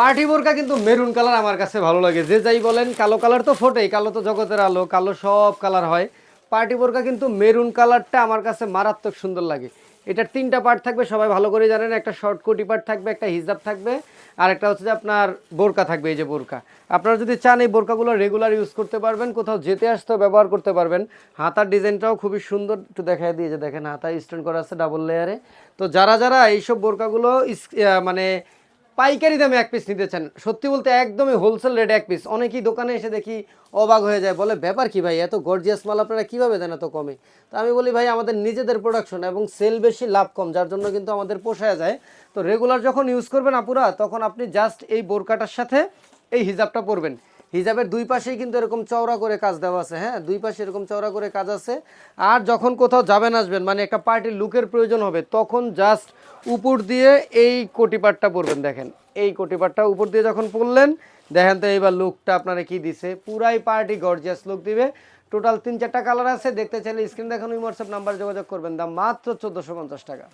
Party বোরকা কিন্তু maroon colour আমার কাছে ভালো লাগে। যে যাই বলেন, কালো কালার তো ফোটেই, কালো তো জগতের আলো, কালো সব কালার হয়। পার্টি বোরকা কিন্তু মেরুন কালারটা আমার কাছে মারাত্মক সুন্দর লাগে। এটার তিনটা পার্ট থাকবে, সবাই ভালো করে জানেন। একটা শর্ট কোটি পার্ট থাকবে, একটা হিজাব থাকবে, আর একটা হচ্ছে যে আপনার বোরকা থাকবে, এই যে বোরকা। আপনারা যদি চান এই বোরকাগুলো রেগুলার ইউজ করতে পারবেন, কোথাও যেতে আসতেও ব্যবহার করতে পারবেন। হাতার ডিজাইনটাও খুবই সুন্দর, একটু দেখাই দিয়ে যে দেখেন হাতা স্ট্যান্ড করা আছে ডাবল লেয়ারে তো যারা যারা এইসব বোরকাগুলো মানে পাইকারি দামে এক পিস নিতে চান। সত্যি বলতে একদমই হোলসেল রেট এক পিস অনেকেই দোকানে এসে দেখি অবাক হয়ে যায়, বলে, ব্যাপার কি ভাই, এত গর্জিয়াস মাল আপনারা কীভাবে দেন এত কমে? তো আমি বলি, ভাই, আমাদের নিজেদের প্রোডাকশন এবং সেল বেশি, লাভ কম, যার জন্য কিন্তু আমাদের পোষায় যায়। তো রেগুলার যখন ইউজ করবেন আপুরা, তখন আপনি জাস্ট এই বোরকাটার সাথে এই হিজাবটা পরবেন। হিজাবের দুই পাশেই কিন্তু এরকম চওড়া করে কাজ দেওয়া আছে হ্যাঁ? দুই পাশে এরকম চওড়া করে কাজ আছে। আর যখন কোথাও যাবেন, আসবেন মানে একটা পার্টির লুকের প্রয়োজন হবে, তখন জাস্ট উপর দিয়ে এই কোটিপাটটা পরবেন দেখেন। এই কোটিপাটটা উপর দিয়ে যখন পরলেন দেখেন তো এইবার লুকটা আপনারা কি দিছে? পুরাই পার্টি গর্জিয়াস লুক দিবে। টোটাল তিন চারটা কালার আছে, দেখতে চাইলে স্ক্রিন দেখুন হোয়াটসঅ্যাপ নাম্বার যোগাযোগ করবেন। দাম মাত্র চোদ্দোশো টাকা।